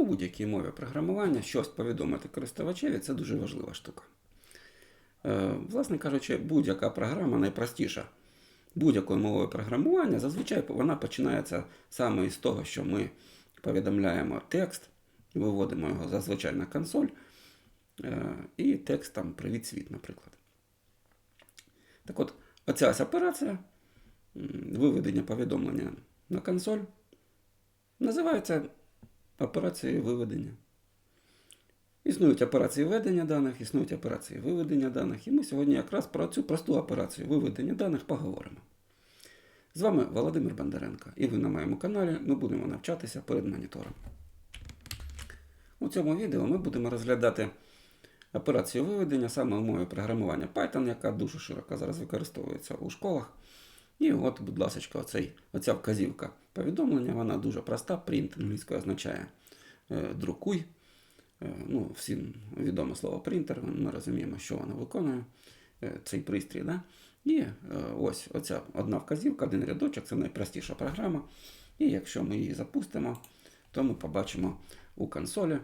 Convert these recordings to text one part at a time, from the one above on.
У будь-якій мові програмування щось повідомити користувачеві це дуже важлива штука. Е, Власне кажучи, будь-яка програма найпростіша. Будь-якою мовою програмування зазвичай вона починається саме із того, що ми повідомляємо текст, виводимо його зазвичай на консоль, е, і текст там Привіт світ, наприклад. Так от, оця ось операція виведення повідомлення на консоль називається операцією виведення. Існують операції введення даних, існують операції виведення даних, і ми сьогодні якраз про цю просту операцію виведення даних поговоримо. З вами Володимир Бондаренко, і ви на моєму каналі ми будемо навчатися перед монітором. У цьому відео ми будемо розглядати операцію виведення саме у мові програмування Python, яка дуже широко зараз використовується у школах. І от, будь ласка, оцей, оця вказівка повідомлення, вона дуже проста. Print англійською означає е, друкуй. Е, ну, всім відоме слово принтер, ми розуміємо, що воно виконує, е, цей пристрій. Да? І ось оця одна вказівка, один рядочок, це найпростіша програма. І якщо ми її запустимо, то ми побачимо у консолі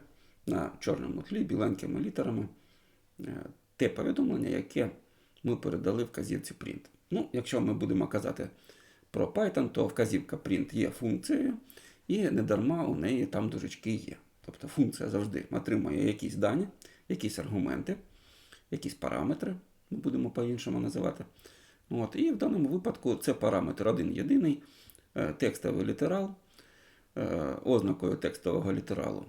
на чорному тлі біленькими літерами те повідомлення, яке ми передали вказівці print. Ну, якщо ми будемо казати про Python, то вказівка print є функцією, і не дарма у неї там дужечки є. Тобто функція завжди отримує якісь дані, якісь аргументи, якісь параметри, ми будемо по-іншому називати. От, і в даному випадку це параметр один єдиний, е, текстовий літерал. Е, Ознакою текстового літералу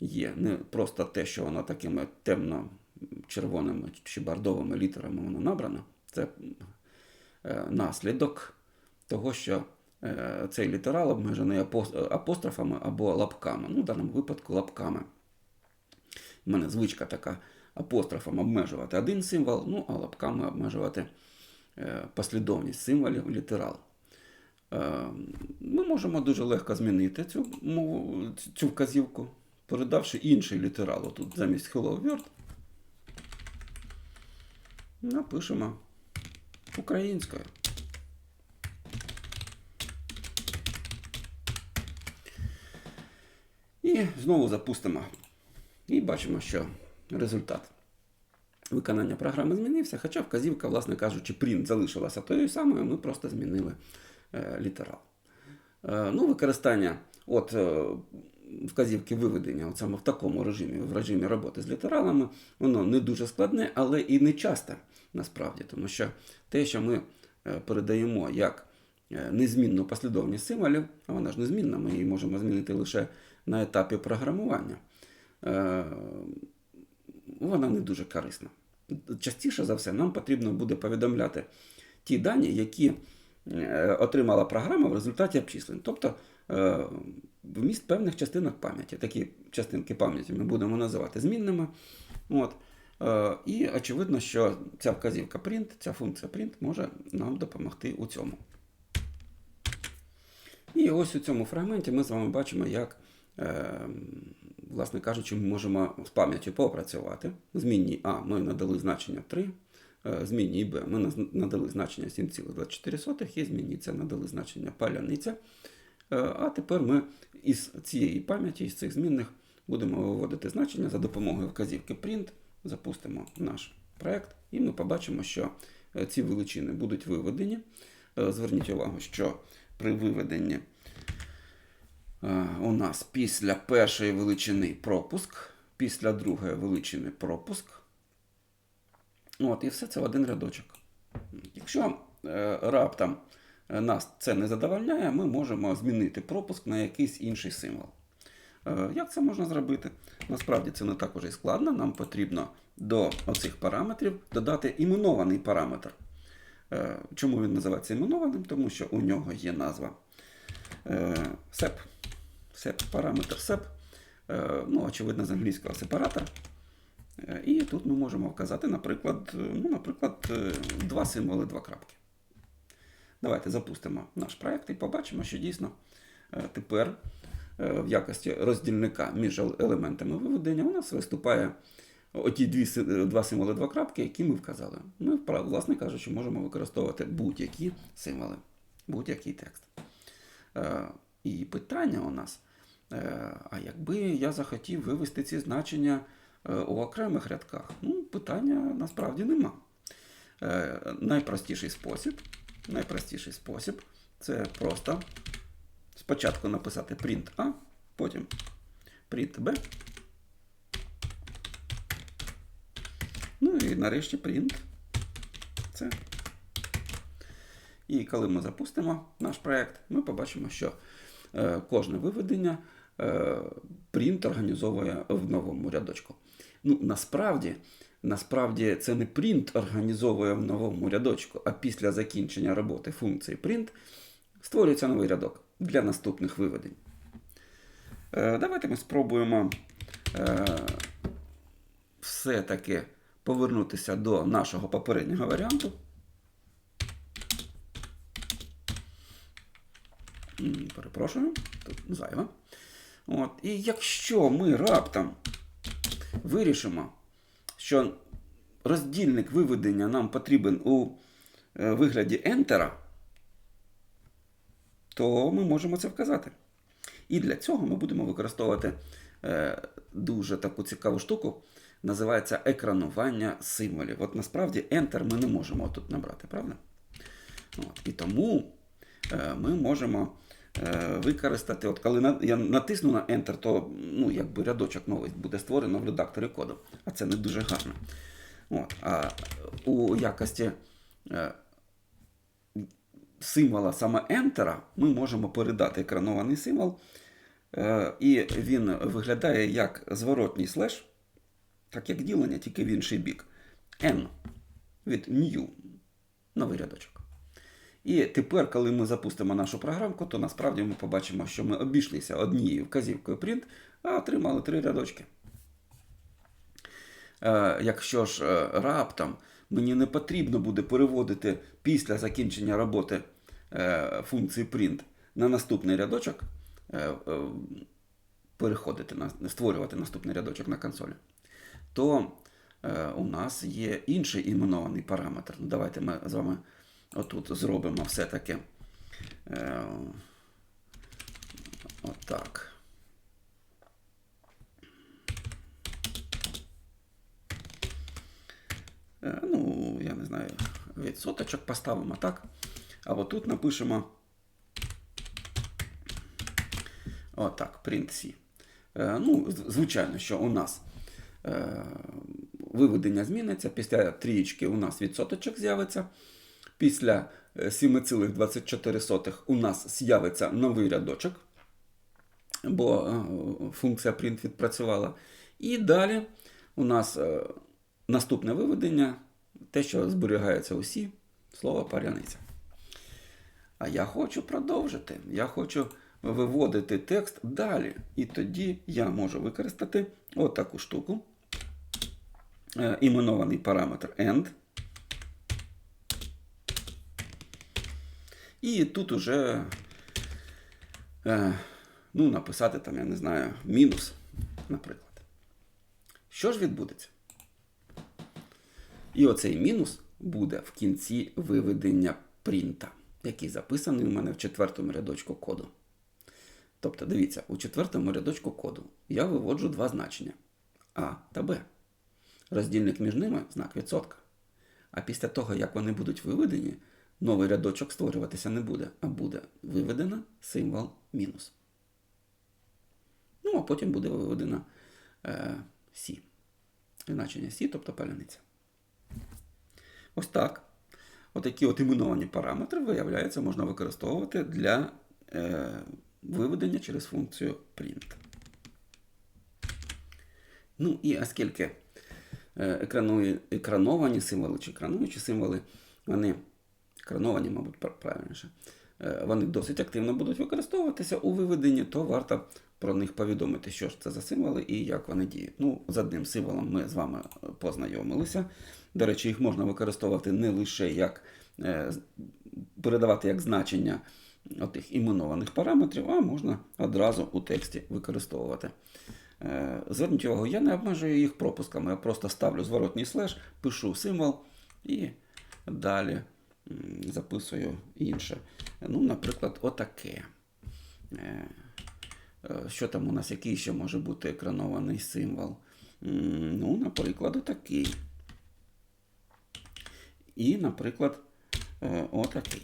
є не просто те, що воно такими темно-червоними чи бордовими літерами воно набрано. Це наслідок того, що е, цей літерал обмежений апострофами або лапками. Ну, в даному випадку лапками. У мене звичка така апострофом обмежувати один символ, ну а лапками обмежувати е, послідовність символів літерал. Е, Ми можемо дуже легко змінити цю, мову, цю вказівку, передавши інший літерал. Тут замість Hello World напишемо українською. І знову запустимо. І бачимо, що результат виконання програми змінився, хоча вказівка, власне кажучи, print залишилася тою самою, ми просто змінили е, літерал. Е, ну, використання от, е, вказівки виведення от саме в такому режимі, в режимі роботи з літералами, воно не дуже складне, але і не часте насправді, тому що те, що ми е, передаємо як е, незмінну послідовність символів, а вона ж незмінна, ми її можемо змінити лише на етапі програмування, е, вона не дуже корисна. Частіше за все, нам потрібно буде повідомляти ті дані, які отримала програма в результаті обчислень. Тобто вміст певних частинок пам'яті. Такі частинки пам'яті ми будемо називати змінними. От. Е, І очевидно, що ця вказівка print, ця функція print може нам допомогти у цьому. І ось у цьому фрагменті ми з вами бачимо, як, е, власне кажучи, ми можемо з пам'яттю попрацювати. Змінній А ми надали значення 3, е, змінній Б ми надали значення 7,24 і змінній С надали значення паляниця. Е, А тепер ми із цієї пам'яті, із цих змінних, будемо виводити значення за допомогою вказівки print, запустимо наш проект, і ми побачимо, що е, ці величини будуть виведені. Е, Зверніть увагу, що при виведенні у нас після першої величини пропуск, після другої величини пропуск. От, і все це в один рядочок. Якщо раптом нас це не задовольняє, ми можемо змінити пропуск на якийсь інший символ. Е, Як це можна зробити? Насправді це не так уже і складно. Нам потрібно до оцих параметрів додати іменований параметр. Е, Чому він називається іменованим? Тому що у нього є назва е, SEP. SEP, параметр SEP. Е, Ну, очевидно, з англійського сепаратор. Е, І тут ми можемо вказати, наприклад, е, ну, наприклад, е, два символи, два крапки. Давайте запустимо наш проект і побачимо, що дійсно е, тепер е, в якості роздільника між елементами виведення у нас виступає оті дві, е, два символи, два крапки, які ми вказали. Ми, власне кажучи, можемо використовувати будь-які символи, будь-який текст. І питання у нас А якби я захотів вивести ці значення у окремих рядках, ну, питання насправді нема. Найпростіший спосіб, найпростіший спосіб це просто спочатку написати print A, потім print B. Ну і нарешті print C. І коли ми запустимо наш проєкт, ми побачимо, що е, кожне виведення е, принт організовує в новому рядочку. Ну, насправді, насправді це не принт організовує в новому рядочку, а після закінчення роботи функції print створюється новий рядок для наступних виведень. Е, давайте ми спробуємо е, все-таки повернутися до нашого попереднього варіанту. Перепрошую, тут зайве. От. І якщо ми раптом вирішимо, що роздільник виведення нам потрібен у е, вигляді ентера, то ми можемо це вказати. І для цього ми будемо використовувати е, дуже таку цікаву штуку, називається екранування символів. От насправді Enter ми не можемо тут набрати, правда? От. І тому е, ми можемо використати, от коли я натисну на Enter, то ну, якби рядочок новий буде створено в редакторі коду. А це не дуже гарно. От. А у якості е, символа саме Enter ми можемо передати екранований символ. Е, І він виглядає як зворотній слеш, так як ділення, тільки в інший бік. N від new. Новий рядочок. І тепер, коли ми запустимо нашу програмку, то насправді ми побачимо, що ми обійшлися однією вказівкою print, а отримали три рядочки. Е, Якщо ж е, раптом мені не потрібно буде переводити після закінчення роботи е, функції print на наступний рядочок, переходити на створювати наступний рядочок на консолі, то у нас є інший іменований параметр. Ну, Давайте ми з вами отут зробимо все-таки е, отак. Е, Ну, я не знаю, відсоточок поставимо так. А отут напишемо отак, print C. Е, Ну, звичайно, що у нас виведення зміниться. Після трієчки у нас відсоточок з'явиться. Після е, 7,24 у нас з'явиться новий рядочок, бо е, функція print відпрацювала. І далі у нас е, наступне виведення, те, що зберігається усі, слово паряниця. А я хочу продовжити. Я хочу виводити текст далі. І тоді я можу використати отаку штуку. Е, Іменований параметр end. І тут уже е, ну, написати там, я не знаю, мінус, наприклад. Що ж відбудеться? І оцей мінус буде в кінці виведення принта, який записаний у мене в четвертому рядочку коду. Тобто, дивіться, у четвертому рядочку коду я виводжу два значення А та Б. Роздільник між ними знак відсотка. А після того, як вони будуть виведені, новий рядочок створюватися не буде, а буде виведено символ мінус. Ну, а потім буде виведено е, Сі. Значення Сі, тобто паляниця. Ось так. Отакі от іменовані параметри, виявляється, можна використовувати для е, виведення через функцію print. Ну і оскільки е, екрановані символи чи екрануючі символи, вони екрановані, мабуть, правильніше, е, вони досить активно будуть використовуватися у виведенні, то варто про них повідомити, що ж це за символи і як вони діють. Ну, з одним символом ми з вами познайомилися. До речі, їх можна використовувати не лише як е, передавати як значення отих іменованих параметрів, а можна одразу у тексті використовувати. Е, Зверніть увагу, я не обмежую їх пропусками, я просто ставлю зворотній слеш, пишу символ і далі записую інше. Ну, наприклад, отаке. Е, Е, Що там у нас, який ще може бути екранований символ? Ну, наприклад, такий. І, наприклад, е, отакий.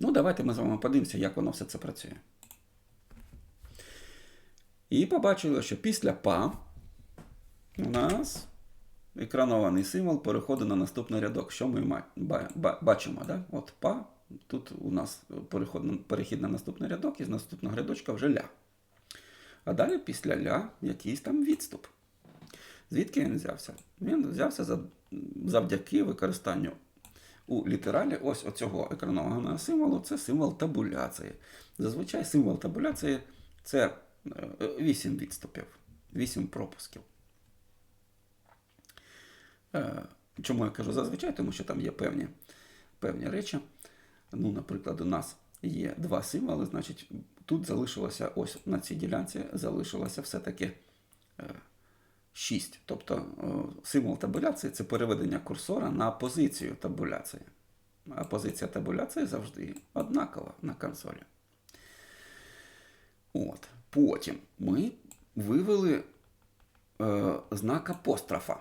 Ну, давайте ми з вами подивимося, як воно все це працює. І побачили, що після па у нас екранований символ переходить на наступний рядок. Що ми бачимо? Да? От па, тут у нас перехід на наступний рядок, і з наступного рядочка вже ля. А далі після ля якийсь там відступ. Звідки він взявся? Він взявся завдяки використанню у літералі ось оцього екранованого символу це символ табуляції. Зазвичай символ табуляції це 8 відступів, 8 пропусків. Е, Чому я кажу зазвичай? Тому що там є певні, певні речі. Ну, наприклад, у нас є два символи, значить, тут залишилося ось на цій ділянці залишилося все-таки 6. Тобто е, символ табуляції це переведення курсора на позицію табуляції. А позиція табуляції завжди однакова на консолі. От. Потім ми вивели е, знак апострофа.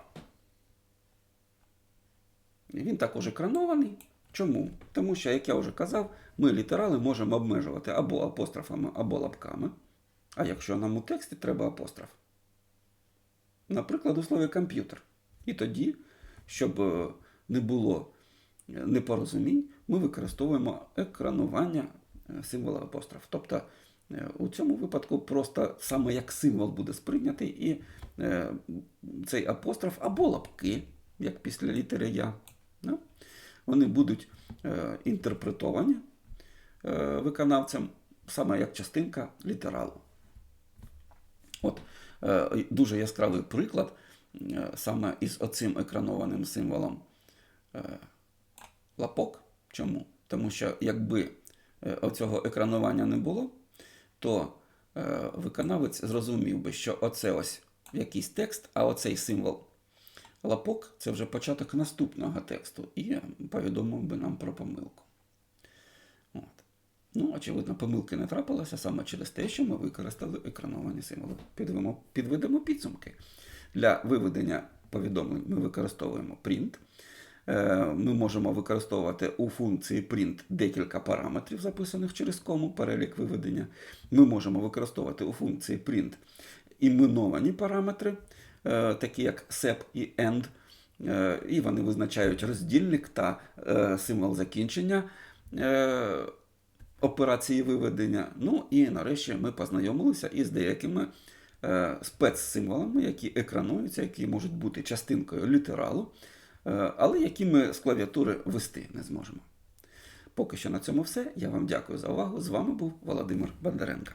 Він також екранований. Чому? Тому що, як я вже казав, ми літерали можемо обмежувати або апострофами, або лапками. А якщо нам у тексті треба апостроф. Наприклад, у слові комп'ютер. І тоді, щоб е, не було е, непорозумінь, ми використовуємо екранування е, символа апостроф. Тобто у цьому випадку просто саме як символ буде сприйнятий, і цей апостроф або лапки, як після літери Я, вони будуть е, інтерпретовані е, виконавцем саме як частинка літералу. От е, дуже яскравий приклад саме із оцим екранованим символом лапок. Чому? Тому що якби оцього екранування не було, то виконавець зрозумів би, що оце ось якийсь текст, а оцей символ лапок це вже початок наступного тексту, і повідомив би нам про помилку. От. Ну, очевидно, помилки не трапилося саме через те, що ми використали екрановані символи. Підведемо, підведемо підсумки. Для виведення повідомлень ми використовуємо print. Е, Ми можемо використовувати у функції print декілька параметрів, записаних через кому, перелік виведення. Ми можемо використовувати у функції print іменовані параметри, такі як sep і end. Е, І вони визначають роздільник та е, символ закінчення е, операції виведення. Ну і нарешті ми познайомилися із деякими е, спецсимволами, які екрануються, які можуть бути частинкою літералу, е, але які ми з клавіатури вести не зможемо. Поки що на цьому все. Я вам дякую за увагу. З вами був Володимир Бондаренко.